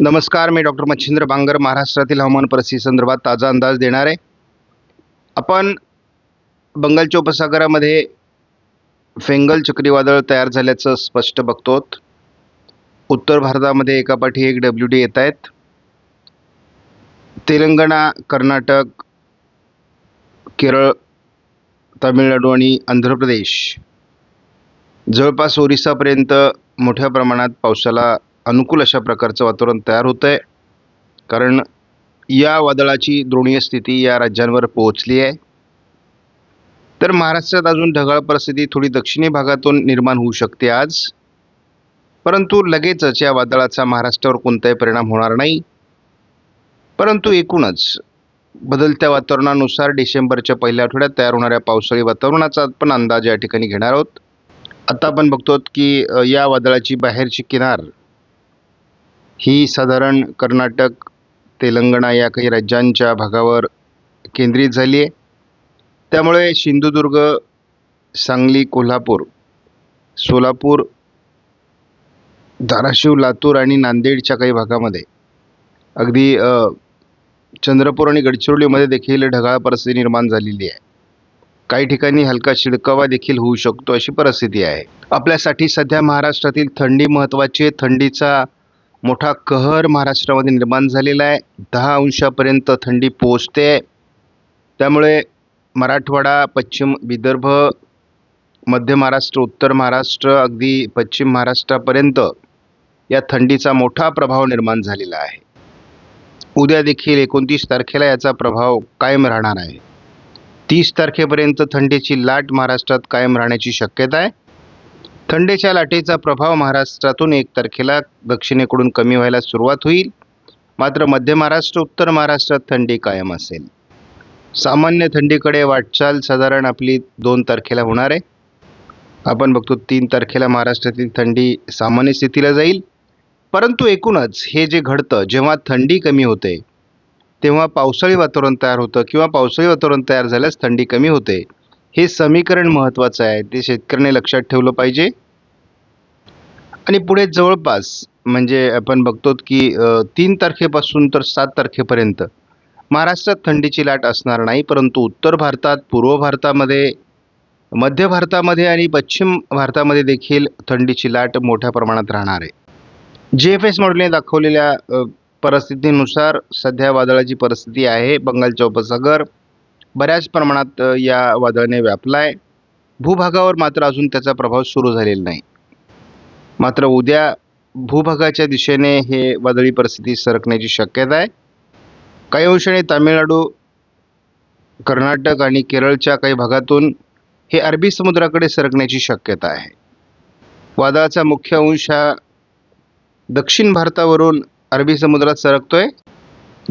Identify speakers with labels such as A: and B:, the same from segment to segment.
A: नमस्कार मी डॉक्टर मच्छिंद्र बांगर महाराष्ट्रातील हवामान परिस्थिती संदर्भात ताजा अंदाज देणार आहे. आपण बंगालच्या उपसागरामध्ये फेंगल चक्रीवादळ तयार झाल्याचं स्पष्ट बघतो उत्तर भारतामध्ये एकापाठी एक डब्ल्यू डी येत आहेत. तेलंगणा कर्नाटक केरळ तामिळनाडू आणि आंध्र प्रदेश. जवळपास ओरिसापर्यंत मोठ्या प्रमाणात पावसाला अनुकूल अशा प्रकारचं वातावरण तयार होतं आहे कारण या वादळाची द्रोणीय स्थिती या राज्यांवर पोहोचली आहे. तर महाराष्ट्रात अजून ढगाळ परिस्थिती थोडी दक्षिणी भागातून निर्माण होऊ शकते आज. परंतु लगेचच या वादळाचा महाराष्ट्रावर कोणताही परिणाम होणार नाही. परंतु एकूणच बदलत्या वातावरणानुसार डिसेंबरच्या पहिल्या आठवड्यात तयार होणाऱ्या पावसाळी वातावरणाचा पण अंदाज या ठिकाणी घेणार आहोत. आता आपण बघतो की या वादळाची बाहेरची किनार ही साधारण कर्नाटक तेलंगणा या काही राज्यांच्या भागावर केंद्रित झाली आहे. त्यामुळे सिंधुदुर्ग सांगली कोल्हापूर सोलापूर धाराशिव लातूर आणि नांदेडच्या काही भागामध्ये अगदी चंद्रपूर आणि गडचिरोलीमध्ये देखील ढगाळ परिस्थिती निर्माण झालेली आहे. काही ठिकाणी हलका शिडकावा देखील होऊ शकतो अशी परिस्थिती आहे. आपल्यासाठी सध्या महाराष्ट्रातील थंडी महत्त्वाची आहे. थंडीचा मोठा कहर महाराष्ट्रामध्ये निर्माण झालेला आहे. दहा अंशापर्यंत थंडी पोहोचते. त्यामुळे मराठवाडा पश्चिम विदर्भ मध्य महाराष्ट्र उत्तर महाराष्ट्र अगदी पश्चिम महाराष्ट्रापर्यंत या थंडीचा मोठा प्रभाव निर्माण झालेला आहे. उद्या देखील एकोणतीस तारखेला याचा प्रभाव कायम राहणार आहे. तीस तारखेपर्यंत थंडीची लाट महाराष्ट्रात कायम राहण्याची शक्यता आहे. थंडीच्या लाटेचा प्रभाव महाराष्ट्रातून एक तारखेला दक्षिणेकडून कमी व्हायला सुरुवात होईल. मात्र मध्य महाराष्ट्र उत्तर महाराष्ट्रात थंडी कायम असेल. सामान्य थंडीकडे वाटचाल साधारण आपली दोन तारखेला होणार आहे. आपण बघतो तीन तारखेला महाराष्ट्रातील थंडी सामान्य स्थितीला जाईल. परंतु एकूणच हे जे घडतं जेव्हा थंडी कमी होते तेव्हा पावसाळी वातावरण तयार होतं किंवा पावसाळी वातावरण तयार झाल्यास थंडी कमी होते. हे समीकरण महत्त्वाचं आहे. ते शेतकऱ्याने लक्षात ठेवलं पाहिजे. आणि पुढे जवळपास म्हणजे आपण बघतो की तीन तारखेपासून तर सात तारखेपर्यंत महाराष्ट्रात थंडीची लाट असणार नाही परंतु उत्तर भारतात पूर्व भारतामध्ये मध्य भारतामध्ये आणि पश्चिम भारतामध्ये देखील थंडीची लाट मोठ्या प्रमाणात राहणार आहे. जी एफ एस मॉडेलने दाखवलेल्या परिस्थितीनुसार सध्या वादळाची परिस्थिती आहे. बंगालच्या उपसागर बऱ्याच प्रमाणात या वादळाने व्यापला आहे भूभागावर मात्र अजून त्याचा प्रभाव सुरू झालेला नाही. मात्र उद्या भूभागाच्या दिशेने हे वादळी परिस्थिती सरकण्याची शक्यता आहे. काही अंशाने तामिळनाडू कर्नाटक आणि केरळच्या काही भागातून हे अरबी समुद्राकडे सरकण्याची शक्यता आहे. वादळाचा मुख्य अंश हा दक्षिण भारतावरून अरबी समुद्रात सरकतोय.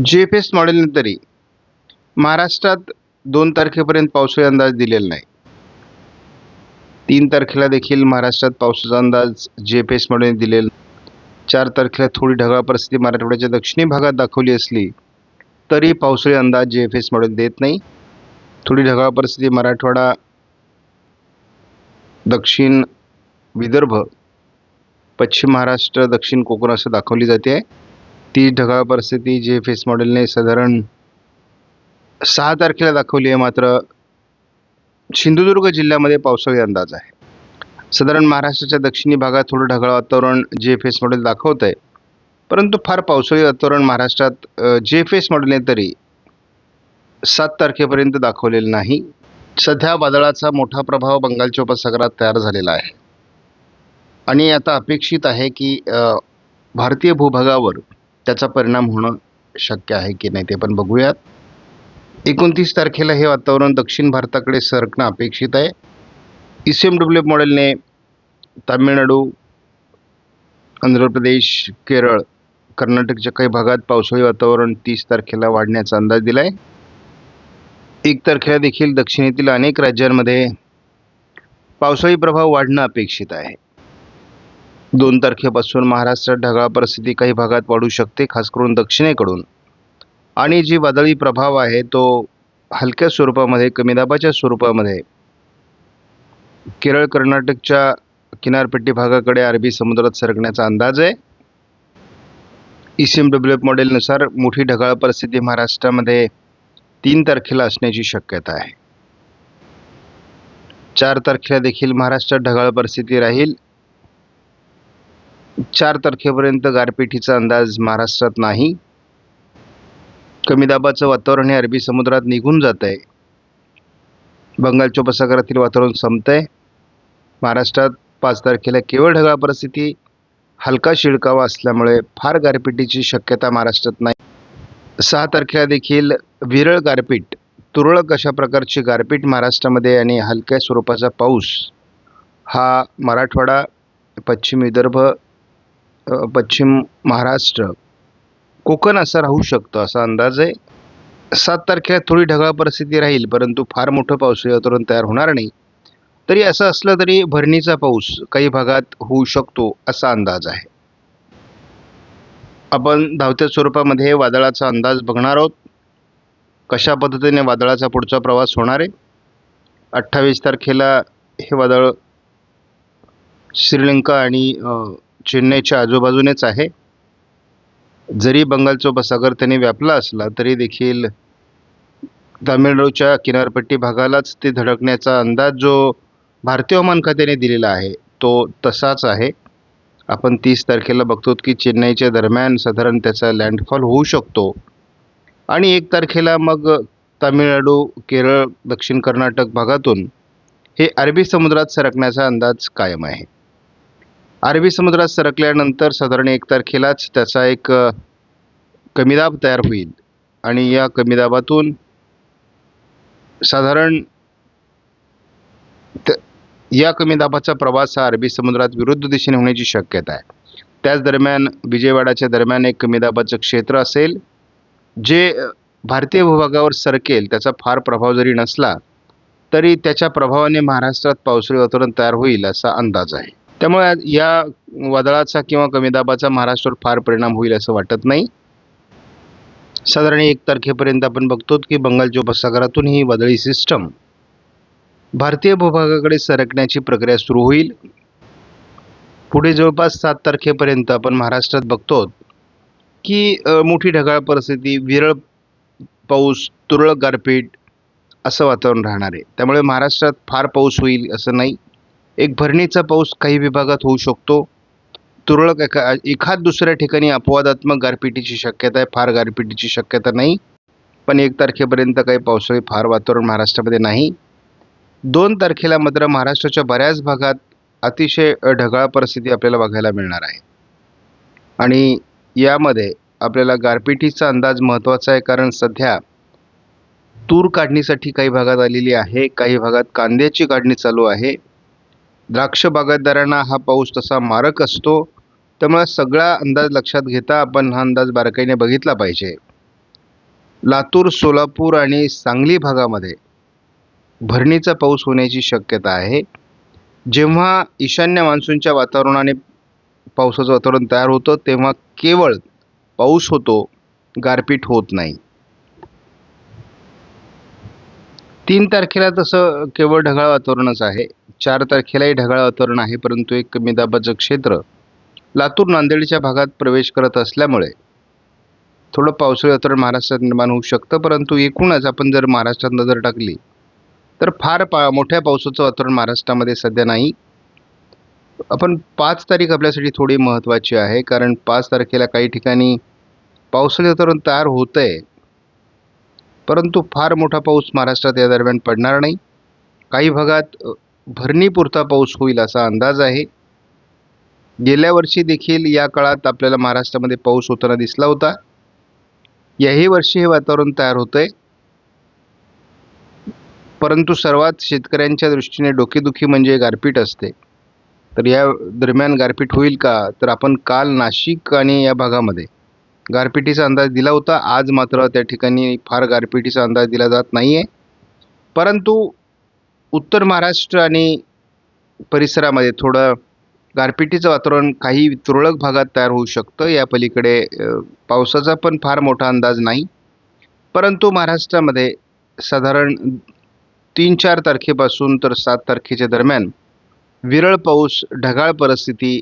A: जी एफ एस मॉडेलने तरी महाराष्ट्रात दोन तारखेपर्यंत पावसाळी अंदाज दिलेला नाही. तीन तारखेला देखील महाराष्ट्रात पावसाचा अंदाज जे पी एस दिलेला चार तारखेला थोडी ढगाळ परिस्थिती मराठवाड्याच्या दक्षिणी भागात दाखवली असली तरी पावसाळी अंदाज जे एफ एस मॉडेल देत नाही. थोडी ढगाळ परिस्थिती मराठवाडा दक्षिण विदर्भ पश्चिम महाराष्ट्र दक्षिण कोकण असं दाखवली जाते. आहे ती ढगाळ परिस्थिती जे एफ एस मॉडेलने साधारण सहा तारखेला दाखवली आहे मात्र सिंधुदुर्ग जिल्ह्यामध्ये पावसाळी अंदाज आहे. साधारण महाराष्ट्राच्या दक्षिणी भागात थोडं ढगाळ वातावरण जे एफ एस मॉडेल दाखवत आहे. परंतु फार पावसाळी वातावरण महाराष्ट्रात जे एफ एस मॉडेलने तरी सात तारखेपर्यंत दाखवलेलं नाही. सध्या वादळाचा मोठा प्रभाव बंगालच्या उपसागरात तयार झालेला आहे. आणि आता अपेक्षित आहे की भारतीय भूभागावर त्याचा परिणाम होणं शक्य आहे की नाही ते पण बघूयात. एकोणतीस तारखेला हे वातावरण दक्षिण भारताकडे सरकणं अपेक्षित आहे. ई सी एम डब्ल्यू मॉडेलने तामिळनाडू आंध्र प्रदेश केरळ कर्नाटकच्या काही भागात पावसाळी वातावरण तीस तारखेला वाढण्याचा अंदाज दिला आहे एक तारखेला देखील दक्षिणेतील अनेक राज्यांमध्ये पावसाळी प्रभाव वाढणं अपेक्षित आहे. दोन तारखेपासून महाराष्ट्रात ढगाळ परिस्थिती काही भागात वाढू शकते खास करून दक्षिणेकडून. आणि जी वादळी प्रभाव आहे तो हलक्या स्वरूपामध्ये कमी दाबाच्या स्वरूपामध्ये केरळ कर्नाटकच्या किनारपट्टी भागाकडे अरबी समुद्रात सरकण्याचा अंदाज आहे. E C M W F मॉडेलनुसार मोठी ढगाळ परिस्थिती महाराष्ट्रामध्ये तीन तारखेला असण्याची शक्यता आहे. चार तारखेला देखील महाराष्ट्रात ढगाळ परिस्थिती राहील. चार तारखेपर्यंत गारपिटीचा अंदाज महाराष्ट्रात नाही. कमी दाबाचं वातावरण हे अरबी समुद्रात निघून जात आहे बंगालच्या उपसागरातील वातावरण संपतंय. महाराष्ट्रात पाच तारखेला केवळ ढगाळ परिस्थिती हलका शिडकावा असल्यामुळे फार गारपिटीची शक्यता महाराष्ट्रात नाही. सहा तारखेला देखील विरळ गारपीट तुरळक अशा प्रकारची गारपीट महाराष्ट्रामध्ये आणि हलक्या स्वरूपाचा पाऊस. हा मराठवाडा पश्चिम विदर्भ पश्चिम महाराष्ट्र कोकण असं राहू शकतं असा अंदाज आहे. सात तारखेला थोडी ढगाळ परिस्थिती राहील परंतु फार मोठं पावसाळी वातावरण तयार होणार नाही. तरी असं असलं तरी भरणीचा पाऊस काही भागात होऊ शकतो असा अंदाज आहे. आपण धावत्या स्वरूपामध्ये वादळाचा अंदाज बघणार आहोत. कशा पद्धतीने वादळाचा पुढचा प्रवास होणार आहे? अठ्ठावीस तारखेला हे वादळ श्रीलंका आणि चेन्नईच्या आजूबाजूनेच आहे. जरी बंगालचा उपसागर त्याने व्यापला असला तरी देखील तामिळनाडूच्या किनारपट्टी भागालाच ते धडकण्याचा अंदाज जो भारतीय हवामान खात्याने दिलेला आहे तो तसाच आहे. आपण तीस तारखेला बघतो की चेन्नईच्या दरम्यान साधारण त्याचा लँडफॉल होऊ शकतो. आणि एक तारखेला मग तामिळनाडू केरळ दक्षिण कर्नाटक भागातून हे अरबी समुद्रात सरकण्याचा अंदाज कायम आहे. अरबी समुद्रात सरकल्यानंतर साधारण एक तारखेलाच त्याचा एक कमीदाब तयार होईल. आणि या कमीदाबातून साधारण त- या कमी दाबाचा प्रवास हा अरबी समुद्रात विरुद्ध दिशेने होण्याची शक्यता आहे. त्याच दरम्यान विजयवाडाच्या दरम्यान एक कमी दाबाचं क्षेत्र असेल जे भारतीय भूभागावर सरकेल त्याचा फार प्रभाव जरी नसला तरी त्याच्या प्रभावाने महाराष्ट्रात पावसाळी वातावरण तयार होईल असा अंदाज आहे. त्यामुळे या वादळाचा किंवा कमी दाबाचा महाराष्ट्रावर फार परिणाम होईल असं वाटत नाही. साधारण एक तारखेपर्यंत आपण बघतो की बंगालच्या उपसागरातून ही वादळी सिस्टम भारतीय भूभागाकडे सरकण्याची प्रक्रिया सुरू होईल. पुढे जवळपास सात तारखेपर्यंत आपण महाराष्ट्रात बघतो की मोठी ढगाळ परिस्थिती विरळ पाऊस तुरळक गारपीट असं वातावरण राहणार आहे. त्यामुळे महाराष्ट्रात फार पाऊस होईल असं नाही. एक भरणीचा पाऊस काही विभागात होऊ शकतो. तुरळक एका एखाद दुसऱ्या ठिकाणी अपवादात्मक गारपिटीची शक्यता आहे फार गारपिटीची शक्यता नाही. पण एक तारखेपर्यंत काही पावसाळी फार वातावरण महाराष्ट्रामध्ये नाही. दोन तारखेला मात्र महाराष्ट्राच्या बऱ्याच भागात अतिशय ढगाळ परिस्थिती आपल्याला बघायला मिळणार आहे. आणि यामध्ये आपल्याला गारपिटीचा अंदाज महत्त्वाचा आहे कारण सध्या तूर काढणीसाठी काही भागात आलेली आहे काही भागात कांद्याची काढणी चालू आहे. द्राक्ष बागायतदारांना हा पाऊस तसा मारक असतो त्यामुळे सगळा अंदाज लक्षात घेता आपण हा अंदाज बारकाईने बघितला पाहिजे. लातूर सोलापूर आणि सांगली भागामध्ये भरणीचा पाऊस होण्याची शक्यता आहे. जेव्हा ईशान्य मान्सूनच्या वातावरणाने पावसाचं वातावरण तयार होतं तेव्हा केवळ पाऊस होतो गारपीट होत नाही. तीन तारखेला तसं केवळ ढगाळ वातावरणच आहे. चार तारखेलाही ढगाळ वातावरण आहे परंतु एक कमी दाबाचं क्षेत्र लातूर नांदेडच्या भागात प्रवेश करत असल्यामुळे थोडं पावसाळी वातावरण महाराष्ट्रात निर्माण होऊ शकतं परंतु एकूणच आपण जर महाराष्ट्रात नजर टाकली तर फार पा मोठ्या पावसाचं वातावरण महाराष्ट्रामध्ये सध्या नाही. आपण पाच तारीख आपल्यासाठी थोडी महत्त्वाची आहे कारण पाच तारखेला काही ठिकाणी पावसाळी वातावरण तयार होतं आहे परंतु फार मोठा पाऊस महाराष्ट्रात या दरम्यान पडणार नाही. काही भागात भरणीपुरता पाऊस होईल असा अंदाज आहे. गेल्या वर्षी देखील या काळात आपल्याला महाराष्ट्रामध्ये पाऊस होताना दिसला होता. याही वर्षी हे वातावरण तयार होतं आहे परंतु सर्वात शेतकऱ्यांच्या दृष्टीने डोकेदुखी म्हणजे गारपीट असते. तर या दरम्यान गारपीट होईल का? तर आपण काल नाशिक आणि या भागामध्ये गारपिटीचा अंदाज दिला होता. आज मात्र त्या ठिकाणी फार गारपिटीचा अंदाज दिला जात नाही आहे परंतु उत्तर महाराष्ट्र आणि परिसरामध्ये थोडं गारपिटीचं वातावरण काही तुरळक भागात तयार होऊ शकतं. या पलीकडे पावसाचा पण फार मोठा अंदाज नाही. परंतु महाराष्ट्रामध्ये साधारण तीन चार तारखेपासून तर सात तारखेच्या दरम्यान विरळ पाऊस ढगाळ परिस्थिती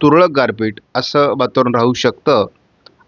A: तुरळक गारपीट असं वातावरण राहू शकतं.